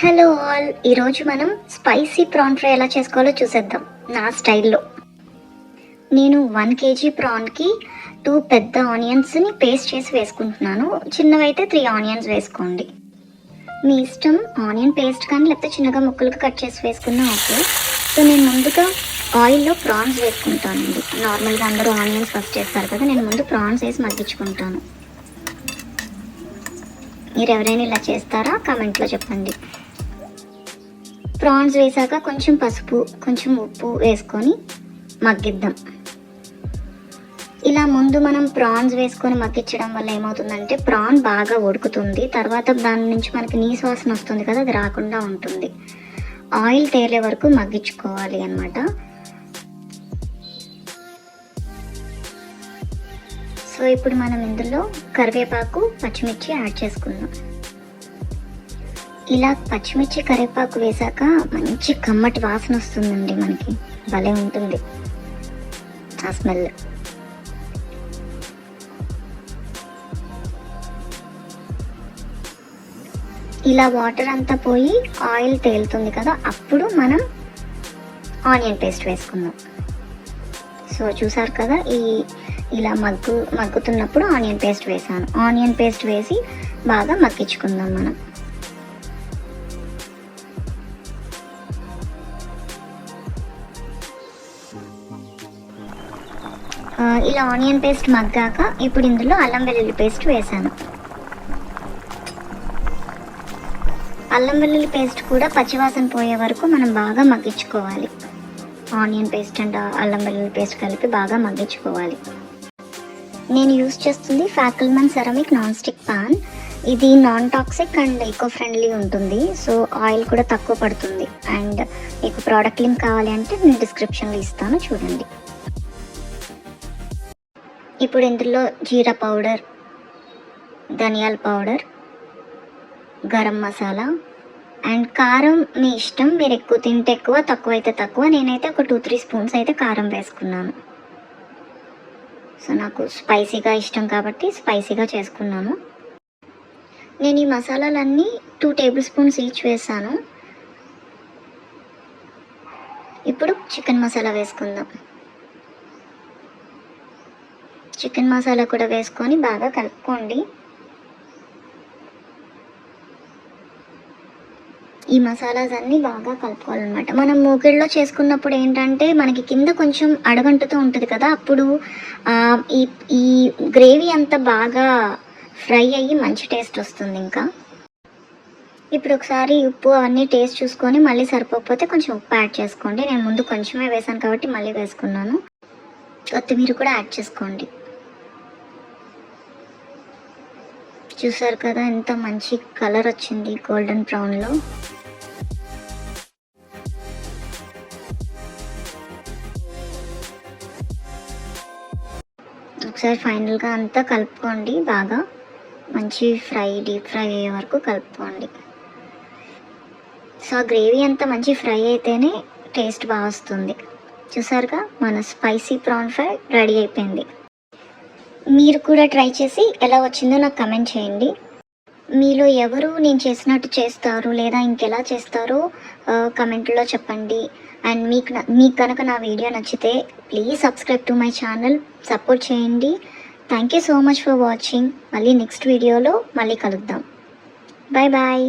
Hello all ఈరోజు మనం spicy prawn fry ఎలా చేసుకోవాలో చూసేద్దాం. నా స్టైల్లో. నేను వన్ కేజీ ప్రాన్కి టూ పెద్ద ఆనియన్స్ని పేస్ట్ చేసి వేసుకుంటున్నాను. చిన్నవైతే త్రీ ఆనియన్స్ వేసుకోండి. మీ ఇష్టం ఆనియన్ పేస్ట్ కానీ లేకపోతే చిన్నగా ముక్కలుగా కట్ చేసి వేసుకున్నా ఓకే. సో నేను ముందుగా ఆయిల్లో ప్రాన్స్ వేసుకుంటానండి నార్మల్గా అందరూ ఆనియన్స్ ఫస్ట్ చేస్తారు కదా నేను ముందు ప్రాన్స్ వేసి మగ్గించుకుంటాను. మీరు ఎవరైనా ఇలా చేస్తారా? కామెంట్లో చెప్పండి. ప్రాన్స్ వేసాక కొంచెం పసుపు కొంచెం ఉప్పు వేసుకొని మగ్గిద్దాం. ఇలా ముందు మనం ప్రాన్స్ వేసుకొని మగ్గించడం వల్ల ఏమవుతుందంటే ప్రాన్ బాగా ఉడుకుతుంది. తర్వాత దాని నుంచి మనకి నీ వాసన వస్తుంది కదా అది రాకుండా ఉంటుంది. ఆయిల్ తేలే వరకు మగ్గించుకోవాలి అన్నమాట. సో ఇప్పుడు మనం ఇందులో కరివేపాకు పచ్చిమిర్చి యాడ్ చేసుకుందాం. ఇలా పచ్చిమిర్చి కరివేపాకు వేసాక మంచి కమ్మటి వాసన వస్తుందండి మనకి. భలే ఉంటుంది. ఆ స్మెల్. ఇలా వాటర్ అంతా పోయి ఆయిల్ తేలుతుంది కదా అప్పుడు మనం ఆనియన్ పేస్ట్ వేసుకుందాం. సో చూసారు కదా ఈ ఇలా మగ్గు మగ్గుతున్నప్పుడు ఆనియన్ పేస్ట్ వేసాను. ఆనియన్ పేస్ట్ వేసి బాగా మగ్గించుకుందాం మనం. ఇలా ఆనియన్ పేస్ట్ మగ్గాక ఇప్పుడు ఇందులో అల్లం వెల్లుల్లి పేస్ట్ వేసాను. అల్లం వెల్లుల్లి పేస్ట్ కూడా పచ్చివాసన పోయే వరకు మనం బాగా మగ్గించుకోవాలి. ఆనియన్ పేస్ట్ అండ్ అల్లం వెల్లుల్లి పేస్ట్ కలిపి బాగా మగ్గించుకోవాలి. నేను యూస్ చేస్తుంది ఫ్యాకల్మన్ సెరమిక్ నాన్ స్టిక్ పాన్. ఇది non toxic and eco friendly ఉంటుంది. సో ఆయిల్ కూడా తక్కువ పడుతుంది. అండ్ మీకు ప్రోడక్ట్ లింక్ కావాలి అంటే నేను డిస్క్రిప్షన్లో ఇస్తాను. చూడండి. ఇప్పుడు ఇందులో జీరా పౌడర్ ధనియాల పౌడర్ గరం మసాలా అండ్ కారం మీ ఇష్టం. మీరు ఎక్కువ తింటే ఎక్కువ తక్కువ అయితే తక్కువ. నేనైతే ఒక టూ త్రీ స్పూన్స్ అయితే కారం వేసుకున్నాను. సో నాకు స్పైసీగా ఇష్టం కాబట్టి స్పైసీగా చేసుకున్నాను. నేను ఈ మసాలాలన్నీ టూ టేబుల్ స్పూన్స్ ఈచ్ వేసాను. ఇప్పుడు చికెన్ మసాలా వేసుకుందాం. చికెన్ మసాలా కూడా వేసుకొని బాగా కలుపుకోండి. ఈ మసాలాస్ అన్నీ బాగా కలుపుకోవాలన్నమాట. మనం మూకిడిలో చేసుకున్నప్పుడు ఏంటంటే మనకి కింద కొంచెం అడగంటుతూ ఉంటుంది కదా అప్పుడు ఈ ఈ గ్రేవీ అంతా బాగా ఫ్రై అయ్యి మంచి టేస్ట్ వస్తుంది ఇంకా. ఇప్పుడు ఒకసారి ఉప్పు అవన్నీ టేస్ట్ చూసుకొని మళ్ళీ సరిపోకపోతే కొంచెం ఉప్పు యాడ్ చేసుకోండి. నేను ముందు కొంచెమే వేసాను కాబట్టి మళ్ళీ వేసుకున్నాను. కొత్తిమీర కూడా యాడ్ చేసుకోండి. చూసారు కదా ఎంత మంచి కలర్ వచ్చింది గోల్డెన్ బ్రౌన్లో. ఒకసారి ఫైనల్గా అంతా కలుపుకోండి బాగా. మంచి ఫ్రై డీప్ ఫ్రై అయ్యే వరకు కలుపుకోండి. సో ఆ గ్రేవీ అంతా మంచి ఫ్రై అయితేనే టేస్ట్ బాగా వస్తుంది. చూసారుగా మన స్పైసీ ప్రాన్ ఫ్రై రెడీ అయిపోయింది. మీరు కూడా ట్రై చేసి ఎలా వచ్చిందో నాకు కమెంట్ చేయండి. మీలో ఎవరు నేను చేసినట్టు చేస్తారు లేదా ఇంకెలా చేస్తారో కమెంట్లో చెప్పండి. అండ్ మీకు మీకు కనుక నా వీడియో నచ్చితే please subscribe to my channel support చేయండి. Thank you so much for watching మళ్ళీ నెక్స్ట్ వీడియోలో మళ్ళీ కలుద్దాం. Bye bye